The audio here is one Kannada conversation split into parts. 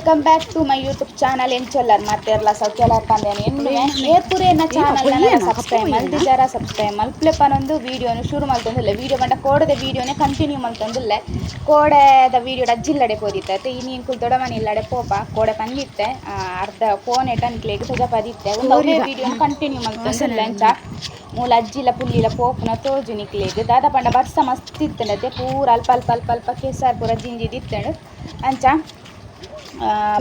Welcome back to my YouTube channel ಎಂಚೊಲ್ಲರ್ ಮತ್ತೆ ಎಲ್ಲ ಸೌಖ್ಯಲರ್ ಪಂದೇನೆ ಎನ್ನುವೆ ಏಪುರೆ ಎನ್ನ ಚಾನಲ್ ಸಬ್ಸ್ಕ್ರೈಬ್ ಮಲ್ದಿದ್ದಾರ ಸಬ್ಸ್ಕ್ರೈಬ್ ಮಲ್ಪ್ಲೆಪ್ಪನೊಂದು ವಿಡಿಯೋನು ಶುರು ಮಲ್ತೊಂದಿಲ್ಲ ವಿಡಿಯೋ ಬಂಡ ಕೋಡದ ವಿಡಿಯೋನೇ ಕಂಟಿನ್ಯೂ ಮಲ್ತೊಂದಿಲ್ಲ ಕೋಡದ ವಿಡಿಯೋಡ ಅಜ್ಜಿಲ್ಲಡೆ ಪೋದಿತ್ತೆ ಈ ನೀನ್ ಕುಲ್ ದೊಡ್ಡ ಮನೆ ಇಲ್ಲಡೆ ಪೋಪ ಕೋಡೆ ಬಂದಿತ್ತೆ ಅರ್ಧ ಫೋನ್ ಎಟ್ ಅನ್ಕ್ಲೆಗ್ ಸಜ ಪದಿತ್ತೆ ಒಂದೇ ವಿಡಿಯೋ ಕಂಟಿನ್ಯೂ ಮಲ್ತೊಂದಿಲ್ಲ ಅಂಚ ಮೂಲ ಅಜ್ಜಿಲ್ಲ ಪುಲ್ಲಿಲ್ಲ ಪೋಪುನ ತೋಜು ನಿಕ್ಲೆಗ್ ದಾದ ಪಂಡ ಬರ್ಸ ಮಸ್ತ್ ಇತ್ತಂಡತ್ತೆ ಪೂರ ಅಲ್ಪ ಅಲ್ಪ ಅಲ್ಪ ಅಲ್ಪ ಕೇಸರ್ ಪೂರ ಜಿಂಜಿ ದಿತ್ತಂಡು ಅಂಚ.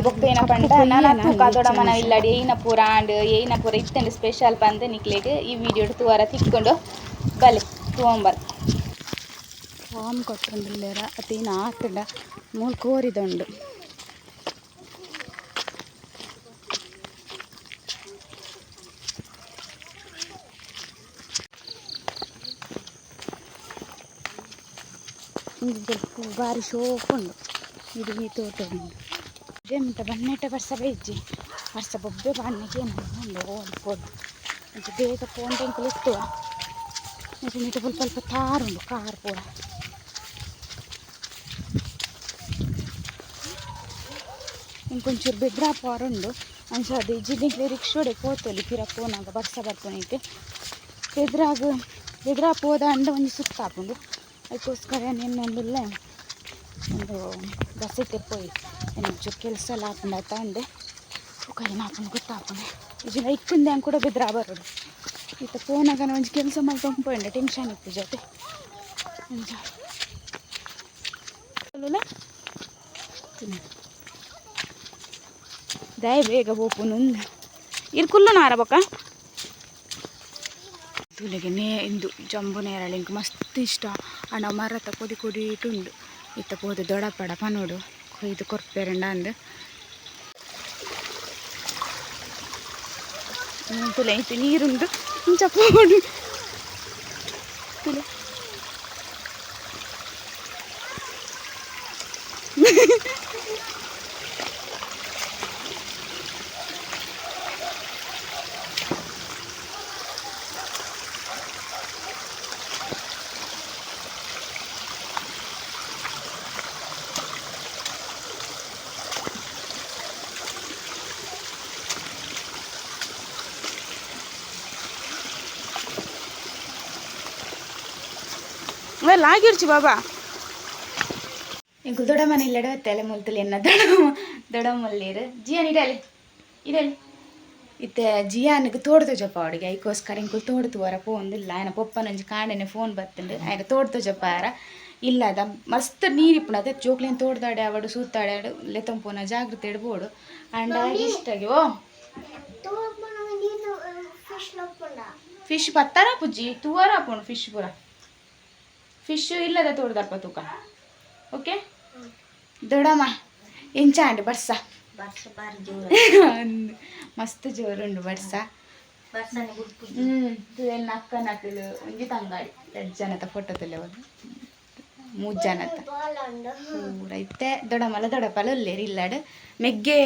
ಬೊಕ್ಕೇನ ಪಂಡ ನಾನು ತೂಕ ದೊಡ್ಡ ಮನ ಇಲ್ಲಡಿ ಏನ ಪೂರ ಆಂಡ್ ಏನ ಪೂರ ಇತ್ತಂಡು ಸ್ಪೆಷಲ್ ಪಂದ್ ನಿಕ್ಲೆಗ್ ಈ ವಿಡಿಯೋ ತೂವರ ತಿಕ್ಕೊಂಡು ಬಲೆ ತೂವಂಬರ್ ಫಾಮ್ ಕೊಟ್ಟೊಂದಿಲ್ಲೇರ ಅತೇನು ಆತಂಡ ಮೂಲ್ ಕೋರಿದೊಂಡು ಇದು ಬಾರಿ ಶೋಕ್ ಉಂಡು ಇದು ಈ ತೋಟ ಉಂಡು ಎಂತ ಬನ್ನೆಟ್ಟ ಬರ್ಸ ಬೈಜಿ ಬರ್ಸ ಬೊಬ್ಬೆ ಬಣ್ಣಕ್ಕೆ ಉಂಡು ಓಡ್ಬೋದು ಅಂಚೆ ಬೇಗ ಪೋಂಡೆ ಇತ್ತುವ ಮತ್ತೆ ನೀಟ ಸ್ವಲ್ಪ ಸ್ವಲ್ಪ ತಾರುಂಡು ಕಾರ್ ಪೂರ ಇಂಕೊಂಚೂರು ಬೆದ್ರ ಪಾರುಂಡು ಅಂಚ ಅದು ಜಿಲ್ಲಿಗೆ ರಿಕ್ಷೋಡೆ ಪೋತೊಲಿ ಪಿರ ಪೋನಾಗ ಬರ್ಸ ಬರ್ಕೊನಿಕ್ಕೆ ಬೆದ್ರಾಗ ಬೆದ್ರ ಪೋದ ಅಂಡ ಒಂಜಿ ಸುತ್ತಾಪುಂಡು ಅದಕ್ಕೋಸ್ಕರ ನಿನ್ನೊಂದಿಲ್ಲ ಒಂದು ಬಸ್ಸಿಗೆ ಪೋಯಿ ಒಂಚೂರು ಕೆಲಸ ಎಲ್ಲ ಹಾಕೊಂಡು ತಂದೆ ತೂಕ ಏನು ಹಾಕೊಂಡು ಗೊತ್ತಾಪುಂಡು ಇದು ಇಕ್ಕಂದೆ ಹಂಗೆ ಕೂಡ ಆ ಬರೋದು ಈತ ಫೋನಾಗ ಒಂಜಿ ಕೆಲಸ ಮಾಡ್ಕೊಂಡು ಪೋಯಿಂಡೆ ಟೆನ್ಷನ್ ಇತ್ತು ಜೊತೆ ದಯ ಬೇಗ ಹೋಪುನು ನಂದ ನಾರ ನಾರಬಕ್ಕ ತುಲೆಗೆ ನೇ ಇಂದು ಜಂಬು ನೇರಳೆ ಮಸ್ತ್ ಇಷ್ಟ ಅಣ್ಣ ಮರ ಕೊದಿ ಕೊಡಿ ಇಟ್ಟುಂಡು ಇತ್ತ ಪೋದು ದೊಡಪಡ ನೋಡು. ಕೊಯ್ದು ಕೊರ್ಪೇರಂಡ ಅಂದು. ತುಲೆ ಐತಿ ನೀರುಂಡು ಇಂಚ ಆಗಿರ್ಚು ಬಾಬಾ. ಇಂಕು ದೊಡ್ಡ ಮನೆ ಇಲ್ಲಡ ತಲೆ ಮುಲ್ತಲಿ ಎನ್ನ ದೊಡ್ಡ ದೊಡ್ಡ ಮುಲ್ಲೀರು ಜಿಯಾನ್ ಇಡಲಿ ಇಡಲಿ ಇತ್ತೆ ಜಿಯಾನಿಗೆ ತೋಡ್ತು ಜಪ್ಪ ಅವಡಿಗೆ ಐಕೋಸ್ಕರ ಇಂಕು ತೋಡ್ತು ವರ ಪೋಂದಿಲ್ಲ ಆಯ್ನ ಪೊಪ್ಪನೊಂಜಿ ಕಾಂಡನೆ ಫೋನ್ ಬತ್ತುಂಡು ಆಯ್ನ ತೋಡ್ತು ಇಲ್ಲ ಇಲ್ಲದ ಮಸ್ತ್ ನೀರಿಪ್ಪುನ. ಅದೇ ಜೋಕ್ಲೇನ್ ತೋಡ್ದಾಡೆ ಅವಡು ಸೂತಾಡೆ ಲೆತಂಪೋನ ಜಾಗೃತಿ ಇಡ್ಬೋಡು ಅಂಡ ಇಷ್ಟಾಗಿ ಓ. ಫಿಶ್ ಪತ್ತಾರ ಪುಜ್ಜಿ? ತೂವರ ಪೋಣ ಫಿಶ್ ಪೂರ. ಫಿಶ್ ಇಲ್ಲದ ತೋರ್ದಪ್ಪ ತೂಕ. ಓಕೆ ದೊಡಮ್ಮ ಎಂಚ ಅಂಡಿ ಬರ್ಸ? ಮಸ್ತ್ ಜೋರುಂಡು ಬರ್ಸ? ಹ್ಮ್ ತುಯಲ್ ನಕ್ಕ ನಕಲು ಒಂಜಿ ತಂಗಾಡಿ ಎರಡ್ ಜನತ ಫೋಟೋ ತೆಲೆವದು ಮೂರ್ ಜನತ. ಪೂರ ಇತ್ತೆ. ದೊಡಮಲ ದೊಡಪಲ ಉಲ್ಲೇರಿ ಇಲ್ಲಾಡು. ಮೆಗ್ಗೆ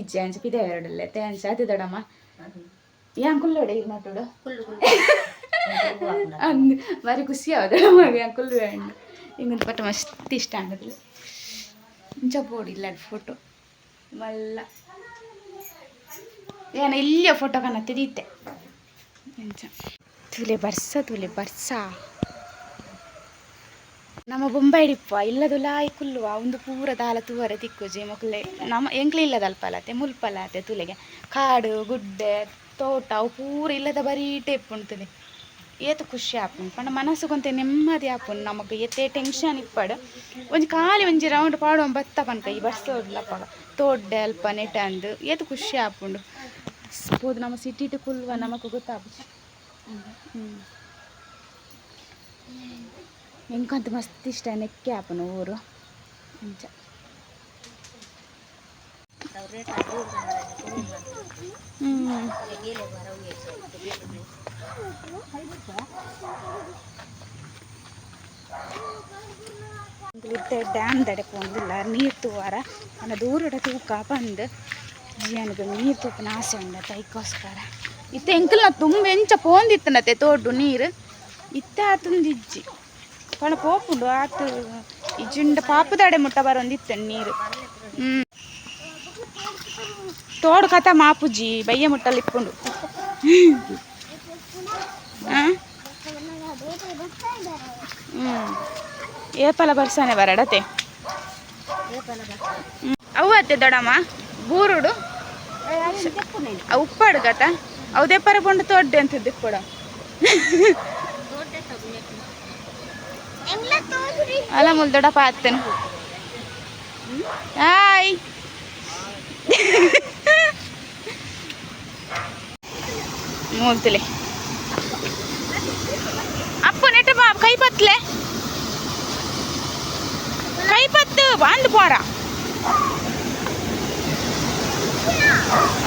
ಇಜ್ಜೆ ಅಂಚ ಪಿದೆ ಎರಡಲ್ಲೇ ತೆ ಅಂಚ ಅದು ದೊಡಮ್ಮ ಯಾನ್ ಕುಲ್ಲೋಡೆ ಇದು ನೋಟೋಡು ಅಂದ್ ಬಾರಿ ಖುಷಿ ಆವದ ಮಗ ಕುಲ್ಲು ಹಣ್ಣು ಪಟ್ಟ ಮಸ್ತ್ ಇಷ್ಟ ಆಗದ್ಲು ಇಂಚ ಬೋಡಿಲ್ಲ ಅದು ಫೋಟೋ ಮಲ್ಲ. ಏನ ಇಲ್ಲಿಯ ಫೋಟೋ ಕಾಣ ತೆರೀತೆ ಇಂಚ ತುಲೆ ಬರ್ಸ ತುಲೆ ಬರ್ಸ. ನಮ್ಮ ಬೊಂಬೈಡಿಪ್ಪ ಇಲ್ಲದು ಲಾಯ್ ಕುಲ್ಲುವ, ಒಂದು ಪೂರ ದಾಲ ತೂವರೆ ತಿಕ್ಕುಜಿ ಮಕ್ಕಳೆ. ನಮ್ಮ ಎಂಕ್ಲೆ ಇಲ್ಲದ ಅಲ್ಪಲತೆ, ಮುಲ್ಪಲತೆ ತುಲೆಗೆ. ಕಾಡು, ಗುಡ್ಡೆ, ತೋಟ, ಅವು ಪೂರ ಇಲ್ಲದ ಬರೀ ಟೇಪ್ ಉಂಟದೆ. ಏತು ಖುಷಿ ಆಪುಂಡು ಪಂಡ ಮನಸ್ಸು ನೆಮ್ಮದಿ ಆಪುಂಡು ನಮಗೆ. ಎತ್ತೆ ಟೆನ್ಷನ್ ಇಪ್ಪಡು. ಒಂಜಿ ಖಾಲಿ ಒಂಜಿ ರೌಂಡ್ ಪಾಡುವ ಬತ್ತ ಪನ್ಕ ಈ ಬಸ್ ತೋಡ್ಲಪ್ಪ ತೋಡ್ಡೆ ಅಲ್ಪ ನೆಟ ಅಂದು. ಏತು ಖುಷಿ ಆಪುಂಡು. ಪೋದು ನಮ್ಮ ಸಿಟಿ ಟು ಕುಲ್ವ ನಮಕ್ ಗೊತ್ತಾಪು ಹ್ಞೂ ಮಸ್ತ್ ಇಷ್ಟ ನೆಕ್ಕೆ ಆಪುನು ಊರು. ಅಂಚ ಹ್ಮ್ ಇತ್ತೆ ಡ್ಯಾಮ್ ದಡೆ ಪೋಂದಿಲ್ಲ ನೀರು ತೂವಾರ ನನ್ನ ದೂರಡ ತೂಕ ಬಂದು ಜಿಯನಿಗೆ ನೀರು ತೂಪನ ಆಸೆ ಉಂಡ ತೈಕೋಸ್ಕರ ಇತ್ತೆ ಎಂಕಲ್ನ ತುಂಬ ಎಂಚ ಪೋಂದಿತ್ತನತೆ ತೋಡು ನೀರು ಇತ್ತೆ ಆತುಂದಿಜ್ಜಿ ಪಣ ಪೋಪುಂಡು ಆತು ಇಜ್ಜಿಂಡ ಪಾಪದಾಡೆ ಮುಟ್ಟ ಬರೊಂದಿತ್ತೆ ನೀರು ಹ್ಞೂ తోడు కథ మాపుజ్జి బయ్య ముట్టలు ఇప్పుడు ಏಪಲ ಬರ್ಸಾನೆ ಬರಡತೆ ಅವತ್ತೆ ದೊಡಮ್ಮ ಬೂರುಡು ಉಪ್ಪಾಡು ಕತ ಅವು ದೆಪ್ಪರ ಬಂಡು ತೋಡ್ಡೆ ಅಂತ ದಿಪ್ಪಡ ಅಲ್ಲ ಮುಲ್ ದೊಡ್ಡಪ್ಪ ಆತೇನೆ ಹಾಯ್ ಮೂಲ್ತಿಲೆ ಅಪ್ಪ ನೆಟ್ಟ ಬಾ, ಕೈ ಪತ್ಲೆ ಕೈ ಪತ್ತು ಬಾಂದು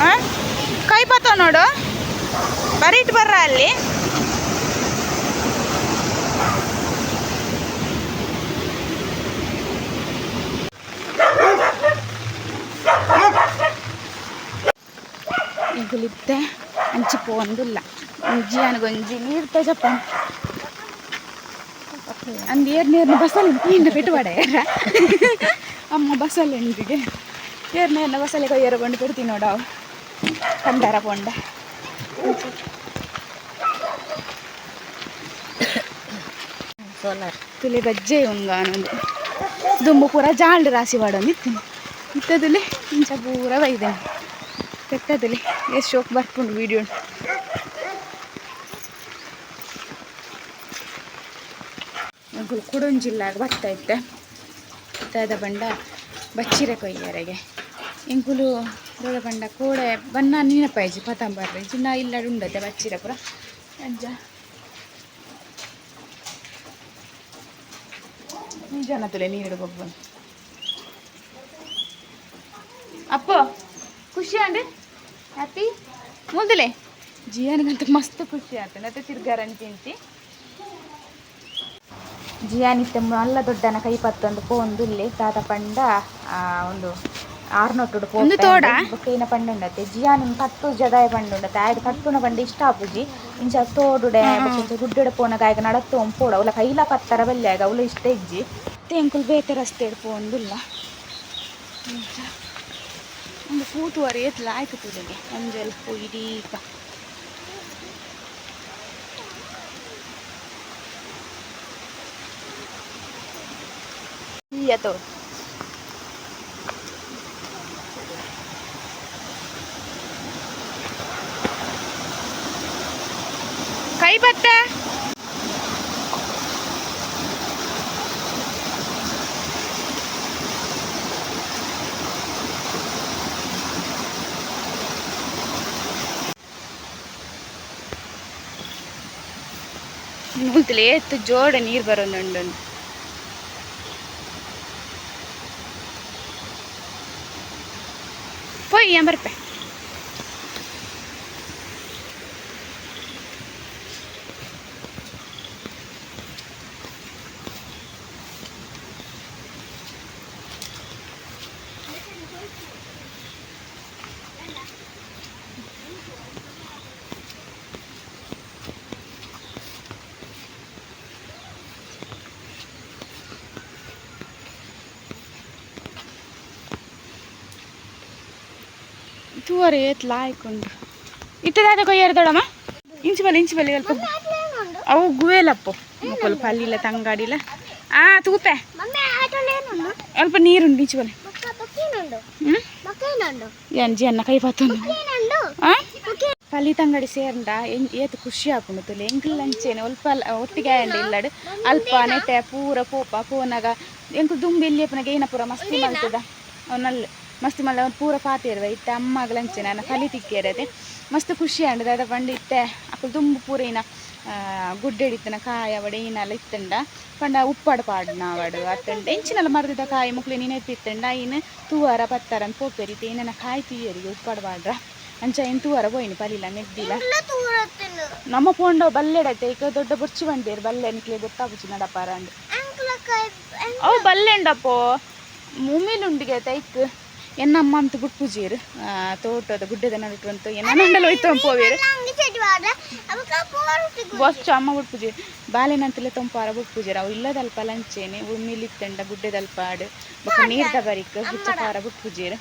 ಆ? ಕೈ ಪತ್ತ ನೋಡು. ಬರೀಟ್ ಬರ್ರ ಅಲ್ಲಿ. ಅಂಜಿ ಒಂಜಿ ಅನಗೊಂಜಿ ನೀರು ತಜಪ್ಪ. ಅಂದ್ ಏರ್ ನೀರ್ನ ಬಸ್ಸಲ್ಲಿ ಪೀಂಡ ಪೆಟ್ಟುವಾಡ ಅಮ್ಮ ಬಸ್ಸಲ್ಲಿ ಎಂದಿಗೆ ಏರ್ ನೀರ್ನ ಬಸ್ಸಲ್ಲಿ ಕೈ ಕೊಂಡು ಬಿಡ್ತೀನಿ ನೋಡವು ಕಂಡಾರ ಪೊಂಡ. ತುಲೆ ಬಜ್ಜೆ ಉಂಗಾನೊಂದು ದುಂಬು ಪೂರ ಜಾಲ್ಡ್ ರಾಸಿ ಮಾಡೋದು ಇತ್ತೀನಿ. ಇತ್ತದಲ್ಲಿ ಇಂಚ ಪೂರ ಬೈದೇನೆ ಕೆಟ್ಟದಲ್ಲಿ ಎಷ್ಟು ಶೋಕ್ ಬರ್ಕೊಂಡು ವಿಡಿಯೋ ಕುಡೊಂದು ಜಿಲ್ಲಾಗ ಬರ್ತೈತೆ ದಾದ ಬಂಡ ಬಚ್ಚಿರೆ ಕೊಯ್ಯರೆಗೆ. ಎಂಕುಲು ದಾದ ಬಂಡ ಕೋಡೆ ಬನ್ನ ನೀನಪಾಯ್ಜಿ ಪತಂಬರ್ರಿ ಚಿನ್ನ ಇಲ್ಲ ಉಂಡತೆ ಬಚ್ಚಿರೆ ಪುರ. ಅಜ್ಜ. ನಿಜಾನ ತುಲೆ ನೀರು ಗೊಬ್ಬ ಅಪ್ಪ, ಖುಷಿ ಅಂಡ್ರಿ ಹ್ಯಾಪಿ ಮುಂದಲೆ? ಜಿಯಾನಿಗಂತ ಮಸ್ತ್ ಖುಷಿ ಆಯ್ತು ಮತ್ತೆ ತಿರ್ಗಾರಂತಿ ಅನ್ಕಿಂತಿ ಜಿಯಾನಿತ್ತೆ ಮಲ್ಲ ದೊಡ್ಡನ ಕೈ ಪತ್ತೊಂದು ಪೋಂದು ಇಲ್ಲಿ ತಾತ ಪಂಡ ಆ, ಒಂದು ಆರ್ನೊಟ್ಟುಡು ತೋಡ? ಬೊಕ್ಕೈನ ಪಂಡುಂಡತೆ ಜಿಯಾನಿನ್ ಕಟ್ಟು ಜದಾಯ ಪಂಡುಂಡತೆ ಆಯ್ದು ಕಟ್ಟುನ ಪಂಡ ಇಷ್ಟ ಆಪುಜಿ. ಇಂಚ ತೋಡುಡೆ ಗುಡ್ಡೆಡೆ ಪೋನ ಗಾಯಕ ನಡತ್ತು ಪೋಡ. ಅವಳ ಕೈಲ ಪತ್ತರ ಬಲ್ಯಾಗ ಅವಳು ಇಷ್ಟ ಇಜ್ಜಿ. ತೆಂಕುಲ್ ಬೇತೆ ರಸ್ತೆ ಪೋಂದುಲ್ಲ ಒಂದು ಕೂತು ಏತ್ಲ ಆಯ್ತು ತುಳಿಗೆ ಅಂಜಲ್ ಇಡೀಕ iya tuh ಕೈ ಬತ್ತ ಮೂಲ್ತಲೆ ಎತ್ತು ಜೋಡ ನೀರು ಬರೋದುಂಡು ചെയ്യാൻ പറ്റേ ತೂವರೆ ಎತ್ಲ ಆಯ್ಕೊಂಡು ಇತ್ತದಾದ ಕೊಯ್ಯಾರದೊಡಮ್ಮ ಇಂಚು ಬಲ್ಲಿ ಇಂಚು ಬಲ್ಲಿ ಅಲ್ಪ ಅವು ಗುವೇಲಪ್ಪು ಮುಕ್ಕಲು ಪಲ್ಲಿಲ್ಲ ತಂಗಾಡಿಲ್ಲ ಆ ತೂಪೆ ಅಲ್ಪ ನೀರುಂಡು ಇಂಚು ಬಲ್ಲಿ ಹ್ಞೂ ಎಂಜಿ ಅನ್ನ ಕೈ ಪಾತೊಂದು ಆ ಪಲ್ಲಿ ತಂಗಡಿ ಸೇರ್ಂಡ ಎಂ- ಏತ್ ಖುಷಿ ಆಪುಂಡು ತುಲೆ ಎಂಕಲ್ ಅಂಚೇನೆ ಒಲ್ಪ ಲ- ಒಟ್ಟಿಗೆ ಆಯಂಡ ಇಲ್ಲಡ್ ಅಲ್ಪ ನೆಟೆ ಪೂರ ಪೋಪ ಪೋನಾಗ ಎಂಕಲ್ ದುಂಬಿ ಇಲ್ಲಿ ಪುನಗ ಏನ ಪೂರ ಮಸ್ತಿ ಮಲ್ತದ ಅವನಲ್ಲಿ ಮಸ್ತ್ ಮಲ್ಲ ಒಂದು ಪೂರ ಪಾತೆರ್ ಇತ್ತೆ ಅಮ್ಮಗಳಂಚೆ ನಾನು ನನ್ನ ಕಲಿ ತಿಕ್ಕಿರದೆ ಮಸ್ತ್ ಖುಷಿ ಆಂಡ್ ದಾದ ಪಂಡ ಇತ್ತೆ ಅಕ್ಕಲ್ ದುಂಬು ಪೂರ ಏನ ಗುಡ್ಡೆಡಿತ್ತನ ಕಾಯ ಅವಡೆ ಏನಲ್ಲ ಇತ್ತಂಡ. ಪಂಡ ಉಪ್ಪಾಡು ಪಾಡ್ನ ಅವಡು ಅತ್ತಂಡ. ಎಂಚಿನಲ್ಲ ಮರದಿದ್ದ ಕಾಯಿ ಮುಕ್ಳಿ ನೀನೆ ಇತ್ತಿತ್ತಂಡ ಇನ್ನು ತೂವಾರ ಪತ್ತಾರ ಅಂತ ಪೋಪೆರಿತೆ ಏನನ ಕಾಯಿ ತೀಯರಿಗೆ ಉಪ್ಪಾಡು ಪಾಡ್ರ. ಅಂಚ ಏನು ತೂವಾರ ಪೋಯಿನಿ ಪಲಿಲ್ಲ ನೆಗ್ದಿಲ್ಲ. ನಮ್ಮ ಪೋಂಡ ಬಲ್ಲೆಡತ್ತೆ ಈಗ ದೊಡ್ಡ ಬುರ್ಚಿ ಬಂಡೇರು ಬಲ್ಲೆ ನಿಕ್ಲೆ ಗೊತ್ತಾಗುಚ್ಚಿ ನಡಪಾರ ಅಂಡ್ ಅವು ಬಲ್ಲೆಂಡಪ್ಪೋ. ಮುಮಿಲುಂಡಿಗೆ ತೈಕ್ ಎನ್ನಮ್ಮ ಅಂತ ಬುಟ್ಪುಜೀರು ತೋಟದ ಗುಡ್ಡದ ನಡುವಂತ ಅಂತ ಎನ್ನ ನಂಡಲು ಹೋಯ್ತು ಪೋವೇರು ಬಸ್ ಅಮ್ಮ ಪೂಜೆ ಬಾಲೆನಂತಲೇ ಗುಡ್ ಪೂಜೆ ಅವು ಇಲ್ಲದಲ್ಪ ಲಂಚೇನೆ ಉಮ್ಮಿಲಿತ್ತಂಡ ಗುಡ್ಡದಲ್ಪ ಆಡು ಬೊಕ್ಕ ನೀರ್ದ ಬರಿಕ್ ಹುಚ್ಚಪಾರ ಬುಟ್ಪುಜೀರು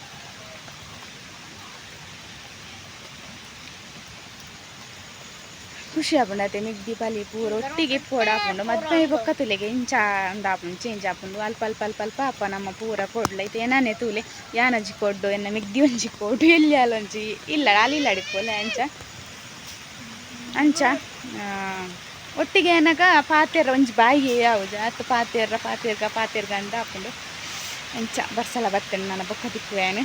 ಖುಷಿ ಆಪುಂಡು ಮಿಗ್ದಿ ಪಲಿ ಪೂರ ಒಟ್ಟಿಗೆ ಇಪ್ಪೋಡು ಆಪುಂಡು ಬೊಕ್ಕ ತುಲೆಗೆ ಇಂಚ ಉಂಡು ಚೇಂಜ್ ಆಪುಂಡು ಅಲ್ಪ ಅಲ್ಪ ಅಲ್ಪ ಅಲ್ಪ ಅಪ್ಪ ನಮ್ಮ ಪೂರ ಕೊಡ್ಲ ಐತೆ ಏನಾನೆ ತೂಲೆ ಯಾನಜ್ಜಿ ಕೊಡ್ಡು ಎನ್ನ ಮಿಗ್ದಿ ಒಂಜಿ ಕೊಡು ಎಲ್ಲಿ ಅಲ್ಲೊಂಜಿ ಇಲ್ಲ ಅಲ್ಲಿ ಇಲ್ಲ ಅಡಿಪೋಲೆ ಅಂಚ ಅಂಚ ಒಟ್ಟಿಗೆ ಏನಾಗ ಪಾತೆರ ಒಂಜಿ ಬಾಯಿ ಯಾವುದು ಅತ್ತ ಪಾತೆರ ಪಾತೆರ್ಗ ಪಾತೆರ್ಗ ಅಂದ ಹಾಕೊಂಡು ಅಂಚ ಬರ್ಸಲ ಬರ್ತೇನೆ ನಾನು ಬೊಕ್ಕ ತಿಕ್ಕುವೇನು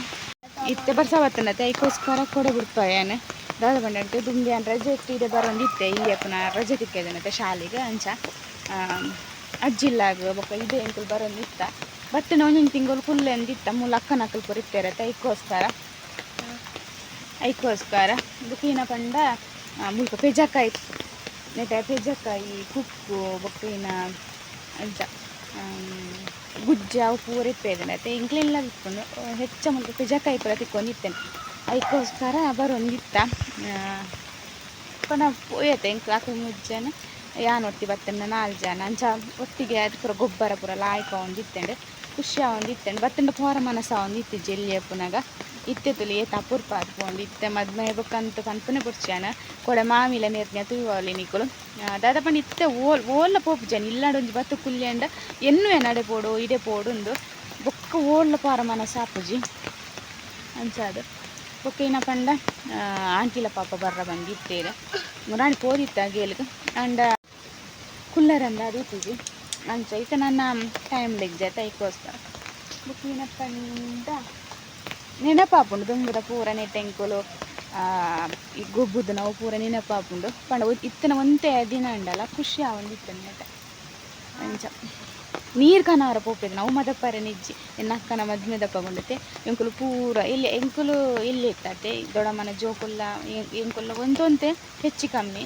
ಇತ್ತೆ ಬರ್ಸ ಬರ್ತೇನೆ ಅದಕ್ಕೋಸ್ಕರ ಕೊಡೆ ಬಿಡ್ಪಾಯೇನು ದಾದ ಬಂಡಂಟು ದುಂಬಿ ಅನ್ ರಜೆ ಇಟ್ಟಿದೆ ಬರೋಂದಿತ್ತೆ ಇಲ್ಲಿ ಅಪ್ಪನ ರಜೆ ತಿಕ್ಕಿದ್ದೇನೆ ಶಾಲೆಗೆ ಅಂಚ. ಅಜ್ಜಿಲ್ಲಾಗ ಬೊಕ್ಕ ಇದೆ ಎಂಕಲ್ ಬರೋಂದಿತ್ತ ಬಟ್ ನಾವು ಹಿಂಗೆ ತಿಂಗಳು ಕುಲ್ಲೆ ಅಂದಿತ್ತ. ಮೂಲ ಅಕ್ಕನ ಅಕ್ಕಲ್ ಪುರಿತ್ತೇರೆ ಐಕೋಸ್ಕರ. ಐಕೋಸ್ಕರ. ಬುಕ್ಕಿನ ಪಂಡ ಆ, ಮುಲ್ಪ ಪೆಜಕಾಯಿ. ನೆಟ ಪೆಜಕಾಯಿ ಕುಕ್ಕು ಬೊಕ್ಕಿನ ಅಂಚ. ಗುಜ್ಜ ಅವು ಪೂರ ಇಪ್ಪೇದನೆ ಇಂಕ್ಲೆಲ್ಲ ಇಟ್ಕೊಂಡು ಹೆಚ್ಚ ಮುಲ್ಕ ಪೆಜಕಾಯಿ ಪೂರ ತಿಕ್ಕೊಂಡು ಇತ್ತೇನೆ ಅದಕ್ಕೋಸ್ಕರ ಬರೊಂದಿತ್ತ ಪುನಃ ಪೋಯತೆ ಇಂಕ್ ಆಕಳ ಮುಜ್ಜನ ಯಾನ್ ಒಟ್ಟಿ ಬತ್ತಂಡ ನಾಲ್ ಜನ. ಅಂಚ ಒಟ್ಟಿಗೆ ಅದು ಪೂರ ಗೊಬ್ಬರ ಪೂರ ಲಾಯ್ಕ ಒಂದಿತ್ತಂಡೆ. ಖುಷಿ ಒಂದಿತ್ತಂಡೆ. ಬತ್ತಂಡ ಪೋರ ಮನಸ ಒಂದಿತ್ತು ಜೆಲ್ಲಿಯ ಪುನಗ ಇತ್ತೆ ತುಲಿ ಏತ ಅಪೂರ್ಪ ಅದು ಪೋಂದು ಇತ್ತೆ ಮದ್ಮೆ ಬಕ್ಕಂತ ಕನ್ಪನೆ ಪುಡ್ಚಾನ ಕೊಡ ಮಾಮಿಲ ನೇರ್ನೆ ತುಯ್ವಾಲಿ ನಿಕುಲು. ದಾದ ಪಂಡ ಇತ್ತೆ ಓಲ್ ಓಲ್ಲ ಪೋಪು ಜನ. ಇಲ್ಲಾಡೊಂದು ಬತ್ತು ಕುಲ್ಯಂಡ. ಎನ್ನು ನಡೆ ಪೋಡು, ಇಡೆ ಪೋಡು ಉಂದು ಬೊಕ್ಕ ಓಲ್ಲ ಪಾರ ಮನಸ ಆಪುಜಿ. ಅಂಚಾದು ಬೊಕ್ಕ ಏನ ಪಂಡ ಆಂಟಿಲ ಪಾಪ ಬರ್ರ ಬಂದಿತ್ತೇರೆ ಮುರಾಣಿ ಪೋದಿತ್ತ ಗೇಲ್ಗೆ ಅಂಡ ಕುಲ್ಲರಂದ ಅದು ನಾನು ಅಂಚ ಇತ್ತ ನನ್ನ ಟೈಮ್ ಲೆಗ್ಜಾತ ಐಕೋಸ್ಕರ ಬುಕ್ ಏನಪ್ಪ ಪಂಡ. ನೆನಪಾಪುಂಡು ದುಂಬುದ ಪೂರ, ನೆಟ್ಟೆಂಕುಲು ಈ ಗೊಬ್ಬುದು ನಾವು ಪೂರ ನೆನಪಾಪುಂಡು. ಪಂಡ ಇತ್ತನ ಒಂತೆ ದಿನ ಅಂಡಲ್ಲ, ಖುಷಿ ಆವಂದಿತ್ತು ನೆಟ ಅಂಚ. ನೀರು ಕನಾರ ಪೋಪೆದು ನಾವು ಮದಪ್ಪರೆ ನಿಜ್ಜಿ. ಎನ್ನ ಅಕ್ಕನ ಮದ್ಮೆ ದಪ್ಪಗೊಂಡತೆ ಎಂಕುಲು ಪೂರ, ಇಲ್ಲಿ ಎಂಕುಲು ಇಲ್ಲಿ ಇತ್ತತೆ ದೊಡ್ಡಮ್ಮನ ಜೋಕುಲ್ಲ ಎಂಕುಲ್ಲ ಒಂದೊಂತೆ ಹೆಚ್ಚು ಕಮ್ಮಿ.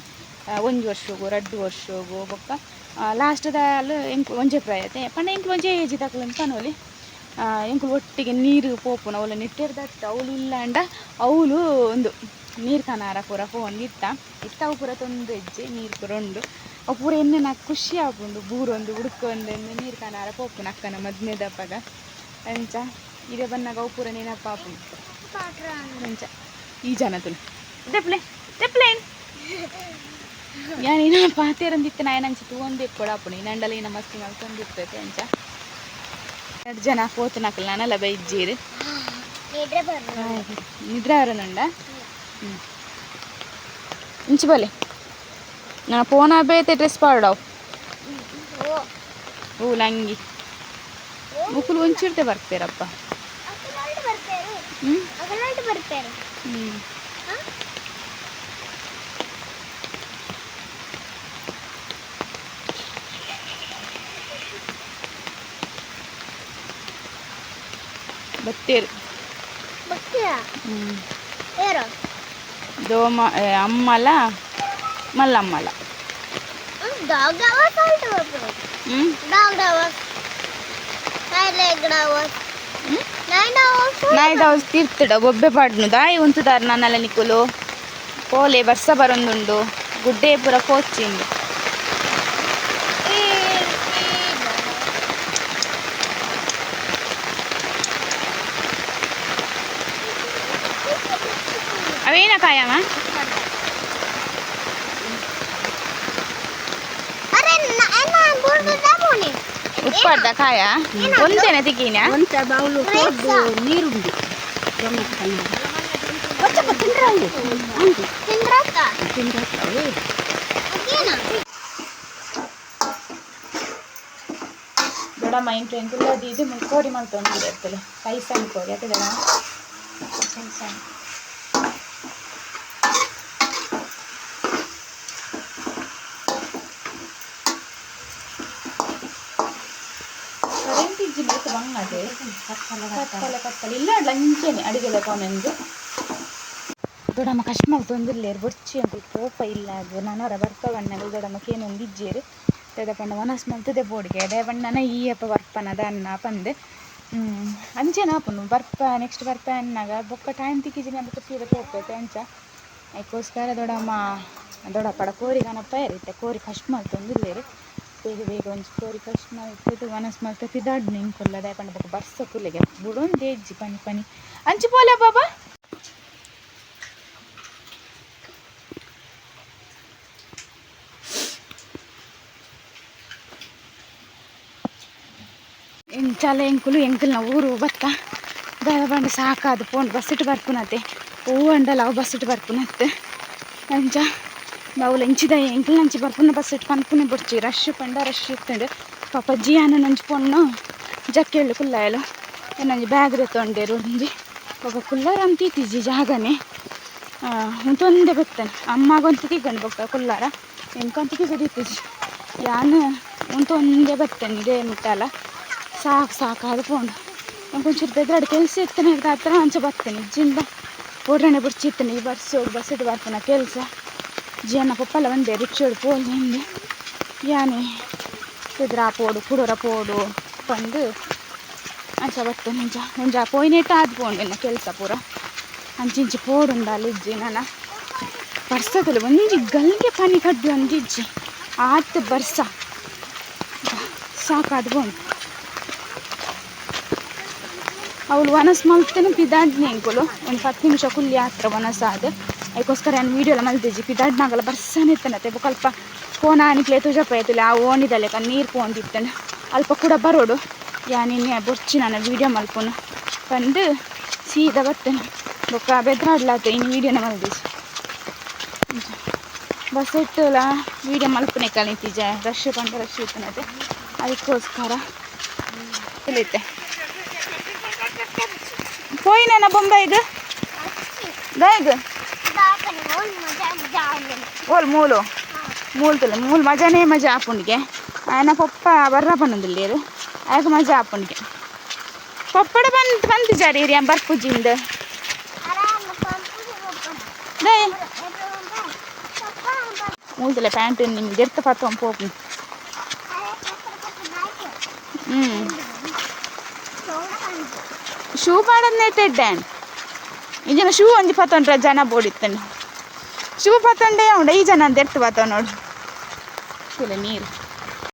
ಒಂಜಿ ವರ್ಷಗು, ರಡ್ಡು ವರ್ಷಗು ಬೊಕ್ಕ ಲಾಸ್ಟ್ದಲ್ಲಿ ಎಂಕು, ಒಂಜೆ ಪ್ರಾಯತೆ. ಪಂಡ ಎಂಕುಲು ಒಂಜೆ ಏಜ್ ತಕಲು ನೋಲಿ ಎಂಕುಲು ಒಟ್ಟಿಗೆ ನೀರು ಪೋಪುನ ಅವಳು ನಿಟ್ಟಿರ್ದತ್ತ ಅವಳು ಇಲ್ಲ ಅಂಡ, ಅವಳು ಒಂದು ನೀರು ಕನಾರ ಪೂರ ಫೋನ್ ಇತ್ತ ಅವು ಪೂರ ತೊಂದು ಹೆಜ್ಜೆ, ನೀರು ಪೂರ ಉಂಡು. ಅವು ಪೂರ ಎಣ್ಣೆ ನಾಕ್ ಖುಷಿ ಆಪುಂಡು ಬೂರೊಂದು ಉಡ್ಕೊಂದು ನೀರು ಕನಾರ ಪೋಪುನ ಅಕ್ಕನ ಮದ್ಮೆ ದಪ್ಪಗ. ಅಂಚ ಇದೆ ಬಂದಾಗ ಅವು ಪೂರ ನೆನಪಾಪುಂಡು ಅಂಚ ಈ ಜನ ತುಲು ದೆಪ್ಲೆ ದೆಪ್ಲೇನ್ ಯಾನೇನ ಪಾತೇರಂದಿತ್ತು ನಾಯನ ಅಂಚ ತೂಂದು ಕೊಡಾಪುಣಿ ನಂಡಲ ಏನ ಮಸ್ತಿ ಮಲ್ಕೊಂದಿರ್ತೈತೆ ಅಂಚ. ಎರಡು ಜನ ಪೋತು ನಾಕಲ್ ನಾನೆಲ್ಲ ಬೈಜ್ಜೀರು ನಿದ್ರೆ ನಂಡ? ಹ್ಞೂ ಇಂಚು ಬಲೆ. ನಾ ಫೋನ್ ಬೇತೆ ಡ್ರೆಸ್ ಪಾಡವು ಹೂ ಲಂಗಿ. ಮುಕ್ಕುಲು ಒಂಚಿರ್ತೆ ಬರ್ತೀರಪ್ಪ. ಹ್ಞೂ ಹ್ಞೂ ಬತ್ತೇರು. ಹ್ಞೂ ದೋಮ ಏ, మళ్ళా అమ్మాలా dog నైట్ హౌస్ తీర్తుడా బొబ్బె పడునుదా ఉంచుతారు నన్నల నిక్కులు పోలే బస్స బరుందుండు గుడ్డే పుర కోచింది అవేనా కాయమా ಉಪ್ಪಾಡ್ದ ಕಾಯ? ಒಂದೇನೆ ತೆಗೀನ ಒಂತ ಬಾವುಲು ಕೊದ್ದು ನೀರುಂಡು ಏನ ದೊಡ್ಡಮ್ಮ ಇಂಟು ಎಂಕುಲ್ಲ ಇದು ಕೋರಿ ಮಾಡ್ಕೊಂಡು ಇರ್ತದೆ ಕೈ ಸಣ್ಣ ಕೋರಿ ಅದೇ ಕೈ ಸಣ್ಣ ಬಂಗದೆ ಕತ್ತಲೆ ಕತ್ತಲೆ. ಇಲ್ಲ ಲಂಚನೆ ಅಡಿಗೆದ ಕೊನೆಂದು. ದೊಡ್ಡಮ್ಮ ಕಷ್ಟ ತೊಂದಿರ್ಲೇರು ಬೊಚ್ಚಿ ಅಂತ ಕೋಪ ಇಲ್ಲ ಅದು ನನವರ ಬರ್ಪ ಬಣ್ಣಗಳು ದೊಡ್ಡಮ್ಮಕ್ಕೆ ಏನೊಂದು ಇಜ್ಜೇರು. ದೊಡ್ಡ ಪಂಡ ಮನಸ್ಸು ಮಲ್ತದೆ ಬೋಡಿಗೆ ಅದೇ ಬಣ್ಣನ ಈ ಅಪ್ಪ ಬರ್ಪನದ ಅನ್ನ ಪಂದೆ. ಹ್ಮ್ ಅಂಚೆನ ಆಪುನು ಬರ್ಪ ನೆಕ್ಸ್ಟ್ ಬರ್ಪ ಅನ್ನಾಗ ಬೊಕ್ಕ ಟೈಮ್ ತಿಕ್ಕಿಜಿನ ಅಂತ ಸೀರೆ ಹೋಗ್ತೈತೆ ಅಂಚ ಅದಕ್ಕೋಸ್ಕರ ದೊಡಮ್ಮ ದೊಡ್ಡಪ್ಪಡ ಕೋರಿ ಗಣಪ ಇರುತ್ತೆ. ಕೋರಿ ಕಷ್ಟ ಮಲ್ತೊಂದಿರ್ಲೇರು ಬೇಗ ಬೇಗ ಒಂಜಿ ಕೋರಿ ಕಷ್ಟ ಮಾಡ್ತದೆ ವನಸ್ ಮಾಡ್ತತಿ ದಾಡ್ನ ಇಂಕೊಲ್ಲ ದಾಯ್ ಬೊಕ ಬರ್ಸ ಕುಲೆಗೆ ಬುಡೊಂದು ಏಜ್ಜಿ ಪನಿ ಪನಿ ಅಂಚಿ ಪೋಲೆ ಬಾಬಾ చాలా ಎಂಕುಲು ఎంకులు నా ఊరు బత్త బండి సాకాదు పోండి బస్సు ఇటు పరుకునతే ఓ అండలావు బస్సు ఇటు పరుకునతే మంచిగా ಬಾವುಲ ಎಂಚಿದ ಎಂಕಲ್ ನಂಚಿ ಬರ್ಪುನ ಬಸ್ಸಿಟ್ಟು ಪನ್ಪುನೆ ಬಿಡ್ಚಿ ರಶ್ ಪಂಡ ರಶ್ ಇತ್ತಂಡು ಪಾಪ ಜಿಯಾನ ನಂಚಿ ಪೊಣ್ಣು ಜಕ್ಕೆಳ್ಳು ಕುಲ್ಲಾಯಲು ನಂಜಿ ಬ್ಯಾಗ್ ತೊಂಡೇರು ಒಂಜಿ ಪಾಪ ಕುಲ್ಲಾರ ಅಂತೀತಿಜಿ ಜಾಗನೆ ಉಂತೊಂದೆ ಬತ್ತನೆ ಅಮ್ಮಗೊಂತು ತಿಗಂಡು ಬೊಕ್ಕ ಕುಲ್ಲಾರ ಎಂಕಂತ ತಿಗದಿತ್ತಿಜಿ ಯಾನು ಉಂತೊಂದೆ ಬತ್ತನೆ ಇದೇ ಮುಟ್ಟಲ್ಲ ಸಾಕು ಸಾಕಾದು ಪೋಂಡು ಕೊಂಚೂರು ಬೆದ್ರಾಡು ಕೆಲಸ ಇರ್ತೇನೆ ಹತ್ರ ಅಂಚೆ ಬರ್ತೇನೆ ಇಜ್ಜಿಂದ ಓಡಾಣೆ ಬಿಡ್ಚಿರ್ತೇನೆ ಈ ಬರ್ಸು ಬಸ್ಸಿಟ್ಟು ಬರ್ತಾನೆ ಕೆಲಸ ಜಿಯನ್ನ ಪಪ್ಪಲ್ಲ, ಒಂದೇ ರಿಕ್ಷೋಡು ಪೋಲ್ ಯಾನಿ ಯಾನೆ ಪೋಡು ಕುಡೋರ ಪೋಡು ಬಂದು ಅಂಚ ಬರ್ತೇನೆ ನಿಜ ಒಂಜ ಪೋಯ್ನೆಟ್ಟ ಆದ್ ಕೆಲಸ ಪೂರ. ಅಂಚಿಂಚಿ ಪೋಡುಂಡ ಅಲ್ಲಿ ಇಜ್ಜಿ, ನಾನು. ಬರ್ಸದಲ್ಲಿ ಒಂಜಿ ಗಲ್ಗೆ ಪನಿ ಕಡ್ಡು ಒಂದಿಜ್ಜಿ ಆತ್ ಬರ್ಸ. ಸಾಕಾದ್ ಪೋಂಡು ಅವಳು ವನಸ್ ಮಲ್ತೇನೆ ಎಂಕುಲು ಒಂದು ಹತ್ತು ನಿಮಿಷ ಕುಲ್ಲಿ ಹತ್ರ ವನಸ ಅದು ಅದಕ್ಕೋಸ್ಕರ ನಾನು ವೀಡಿಯೋ ಮಲ್ದಿಜ್ಜಿ ಪಿದಾಡ್ನಾಗಲ್ಲ ಬರ್ಸಾನೆ ಇತ್ತನತ್ತೆ ಬೊಕಲ್ಪ ಕೋನ ಅನಿಕ್ಲೆ ತುಜಪ್ಪ ಆಯ್ತಲ್ಲ ಆ ಓಣಿದಲ್ಲೇ ಕಣ್ ನೀರು ಪೋಂದಿತ್ತನ ಅಲ್ಪ ಕೂಡ ಬರೋಡು. ಯಾ ನಿನ್ನೆ ಬೊರ್ಚಿ ನಾನು ವೀಡಿಯೋ ಮಲ್ಪನು. ಬಂದು ಸೀದಾ ಬರ್ತೇನೆ. ಬೊಕ್ಕ ಬೆದ್ರಾಡ್ಲಾತ ಇನ್ನು ವೀಡಿಯೋನ ಮಲ್ದಿಸ್ ಬಸ್ ಇಟ್ಟಲ್ಲ ವೀಡಿಯೋ ಮಲ್ಪನೆ ಕಲಿತೀಜ ರಶ್ ಬಂದು ರಶ್ ಇತ್ತನತ್ತೆ ಅದಕ್ಕೋಸ್ಕರ ಇಲ್ಲೈತೆ ಹೋಯ್ನ ಬೊಂಬಾಯಿಗ ಗಾಯಗ ಓಲ್ ಮೂಲು ಮೂಲು ತುಲ ಮೂಲು ಮಜಾನೇ ಮಜಾ ಆಪುಂಡಿಗೆ ಆಯನ ಪಪ್ಪ ಬರ್ರ ಬನ್ನೊಂದಿಲ್ಲ ಅದು ಮಜಾ ಆಪುಂಡಿಗೆ ಪೊಪ್ಪಡ ಬಂದು ಬಂದು ಜಾರಿ ರೀ ಬರ್ಪುಜಿಂದ ಮೂಲ್ತಲೆ ಪ್ಯಾಂಟ್ ನಿಮ್ಗೆ ಎರ್ತ ಪಾತ್ರ ಪೋಪು ಹ್ಞೂ ಶೂ ಪಾಡೋದ್ ನೆಟ್ಟೆಡ್ಡಾನ್ ಈ ಜನ ಶೂ ಒಂಜಿ ಪತ್ತೊಂಡ್ರ ಜನ ಬೋಡಿತ್ತಂಡು ಶೂ ಪತ್ತೊಂಡೆ ಉಂಡ ಈ ಜನ ಅಂತ ಎರ್ತು ಪತ್ತವ ನೋಡು. ನೀರು.